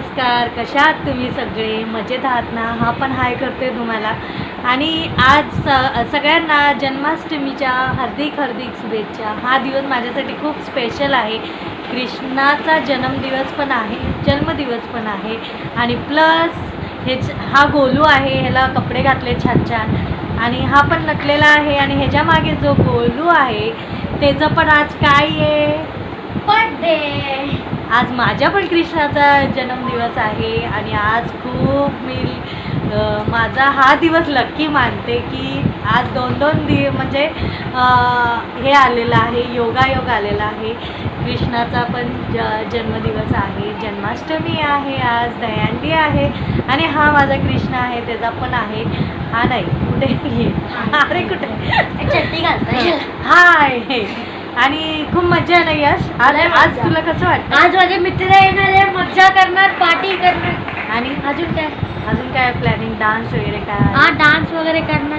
नमस्कार कशा आहात तुम्ही सगळे? मजेत आहात ना? हा पण हाय करते तुम्हाला. आणि आज स सगळ्यांना जन्माष्टमीच्या हार्दिक हार्दिक शुभेच्छा. हा दिवस माझ्यासाठी खूप स्पेशल आहे. कृष्णाचा जन्मदिवस पण आहे जन्मदिवस पण आहे. आणि प्लस हे हा गोलू आहे ह्याला कपडे घातले छान छान. आणि हा पण नटलेला आहे आणि ह्याच्या मागे जो गोलू आहे त्याचं पण आज काय आहे? बर्थडे आज माझ्या पण कृष्णाचा जन्मदिवस आहे आणि आज खूप मी माझा हा दिवस लक्की मानते की आज दोन दोन दि म्हणजे हे आलेलं आहे योगायोग आलेला आहे. कृष्णाचा पण ज जन्मदिवस आहे. जन्माष्टमी आहे आज दयांडी आहे आणि हा माझा कृष्ण आहे त्याचा पण आहे. हा नाही कुठे? ये. अरे कुठे? हाय. आणि खूप मजा आहे ना यश. आज लय आज मज्जा. तुला कसं वाटतं आज माझे मित्र येणार आहे मज्जा करणार पार्टी करणार. आणि? अजून काय? अजून काय प्लॅनिंग डान्स वगैरे काय? हा डान्स वगैरे करणार.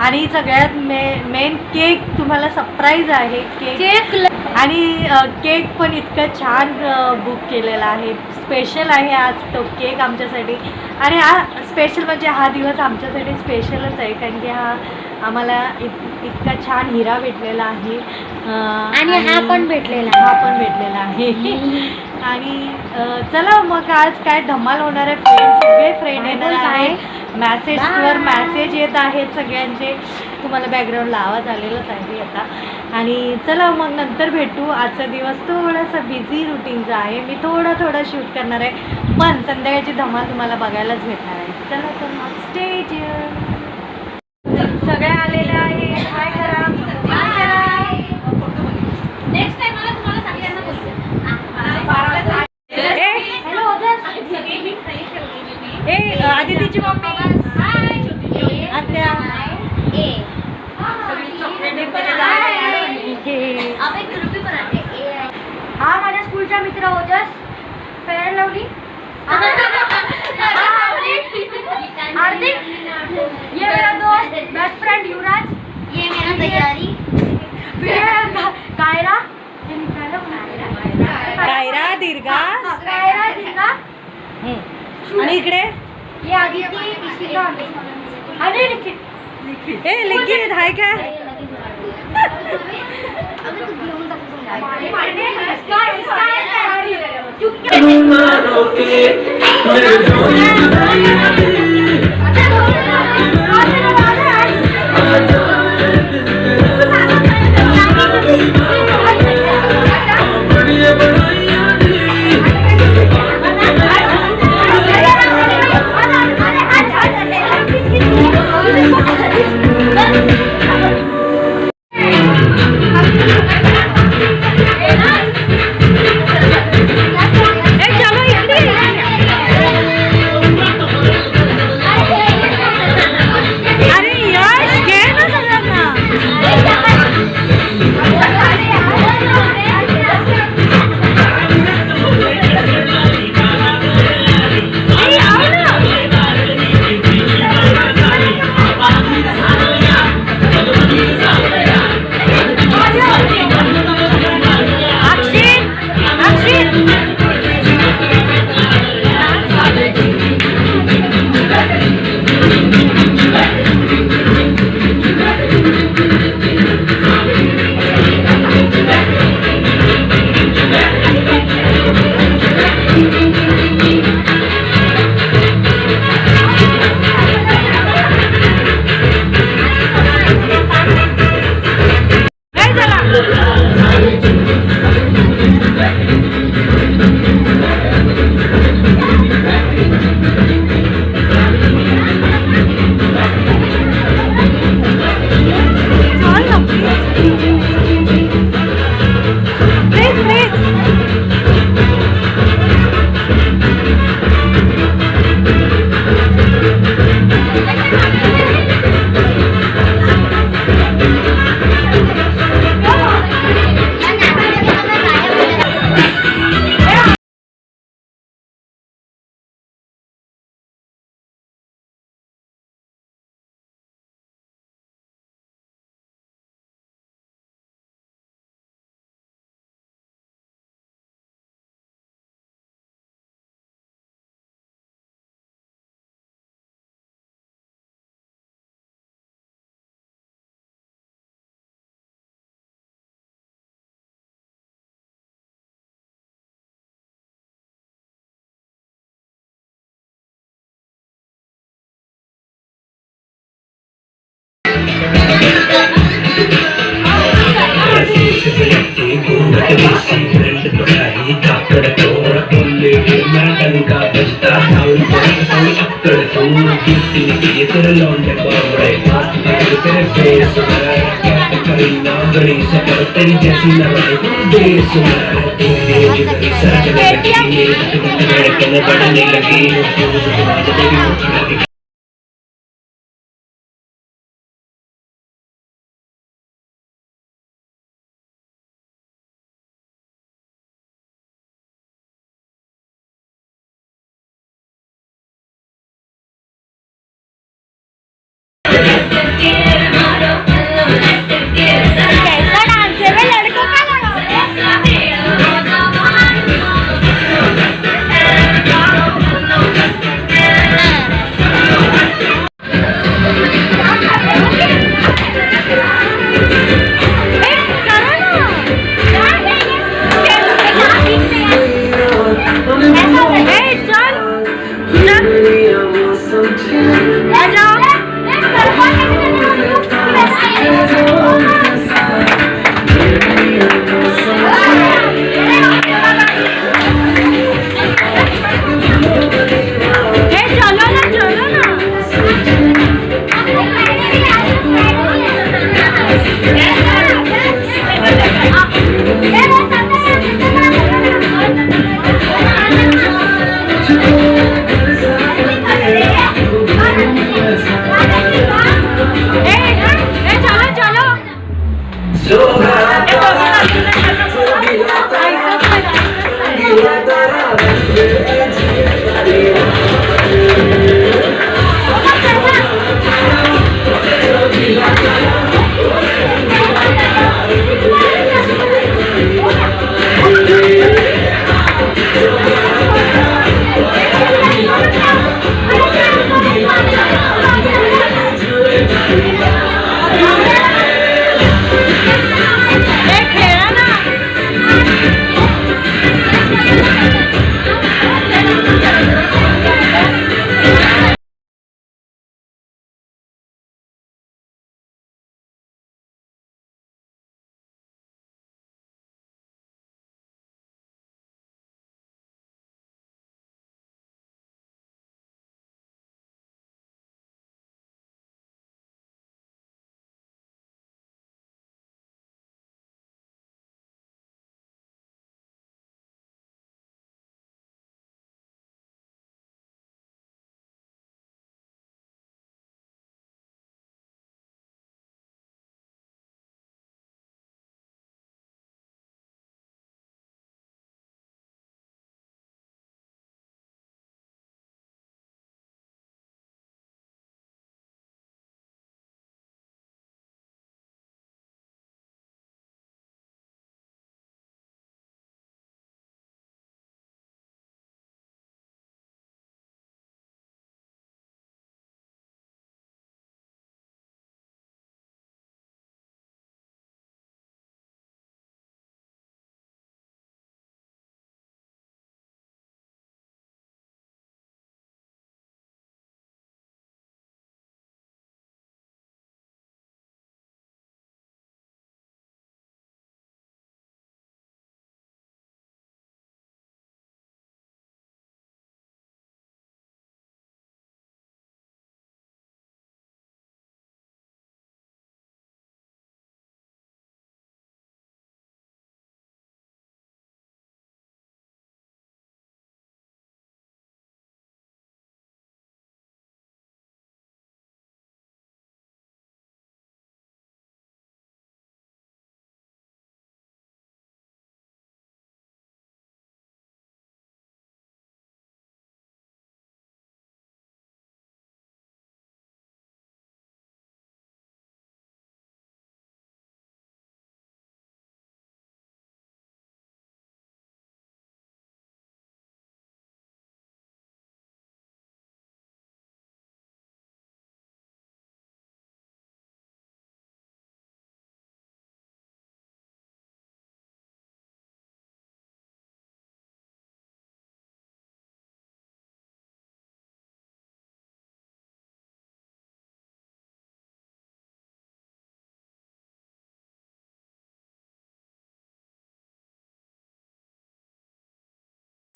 आणि सगळ्यात मे मेन केक तुम्हाला सरप्राईज आहे. केक केक आणि केक पण इतकं छान बुक केलेला आहे. स्पेशल आहे आज तो केक आमच्यासाठी. आणि हा स्पेशल म्हणजे हा दिवस आमच्यासाठी स्पेशलच आहे. कारण की हा आम्हाला इत इतका छान हिरा भेटलेला आहे. आणि हा पण भेटलेला हा पण भेटलेला आहे. आणि चला मग आज काय धमाल होणार आहे फ्रेंड सगळे फ्रेंड येणार आहे मॅसेजवर. मॅसेज येत आहेत सगळ्यांचे. तुम्हाला बॅकग्राऊंडला आवाज आलेलाच आहे आता. आणि चला मग नंतर भेटू. आजचा दिवस थोडासा बिझी रुटीनचा आहे. मी थोडा थोडा शूट करणार आहे. पण संध्याकाळची धमाल तुम्हाला बघायलाच भेटणार आहे. चला तर मग स्टेज सगळे आलेले आहे. काय करा काय करा नेक्स्ट टाइम मला तुम्हाला सगळ्यांना ए, हॅलो ए आदितीची मम्मी. आत्या. हा माझ्या स्कूलचा मित्र ओजस फेअर लवली. हार्दिक ये मेरा दोस्त बेस्ट फ्रेंड युवराज ये मेरा तैयारी फिर कायरा कायरा कायरा दीर्घा। कायरा दिला हम्म. आणि इकडे? ये आदिती इशिका आणि निखिल ए लिखित हाय काय अबे Thank. आता धावून पडी हवी अक्कड तू कीर्तीने केली तर लॉन्डे बाबडे अकल तेरे फेस क्या करीना गणी सकर तेरी जैसी ना बने तू देश तेरे जिधर सरकने लगी धक धक धड़कन बढ़ने लगी आज तेरी मुट्ठी लगी कैसा डांस है वे लड़कों का चलो ना चलो ना चलो चलो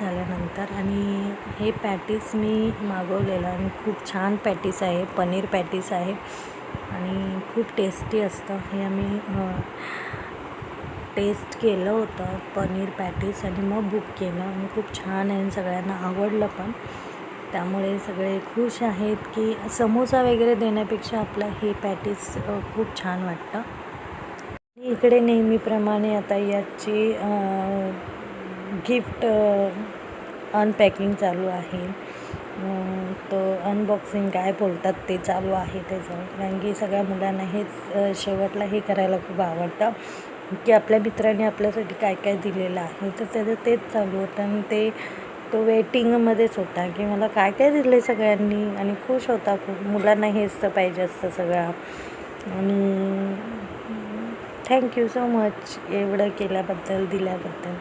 झाल्यानंतर आणि हे पॅटीस मी मागवलेलं आणि खूप छान पॅटीस आहे पनीर पॅटीस आहे आणि खूप टेस्टी असतं. हे आम्ही टेस्ट केलं होतं पनीर पॅटीस आणि मग बुक केलं आणि खूप छान आहे आणि सगळ्यांना आवडलं पण. त्यामुळे सगळे खुश आहेत की समोसा वगैरे देण्यापेक्षा आपलं हे पॅटीस खूप छान वाटतं. इकडे नेहमीप्रमाणे आता याची गिफ्ट अनपॅकिंग चालू आहे. तो अनबॉक्सिंग काय बोलतात ते चालू आहे त्याचं. कारण की सगळ्या मुलांना हेच शेवटला हे करायला खूप आवडतं. की आपल्या मित्रांनी आपल्यासाठी काय काय दिलेलं आहे तर त्याचं तेच चालू होतं. आणि ते तो वेटिंगमध्येच होता की मला काय काय दिलं आहे सगळ्यांनी. आणि खुश होता खूप. मुलांना हेच तर पाहिजे असतं सगळं. आणि थँक्यू सो मच एवढं केल्याबद्दल दिल्याबद्दल.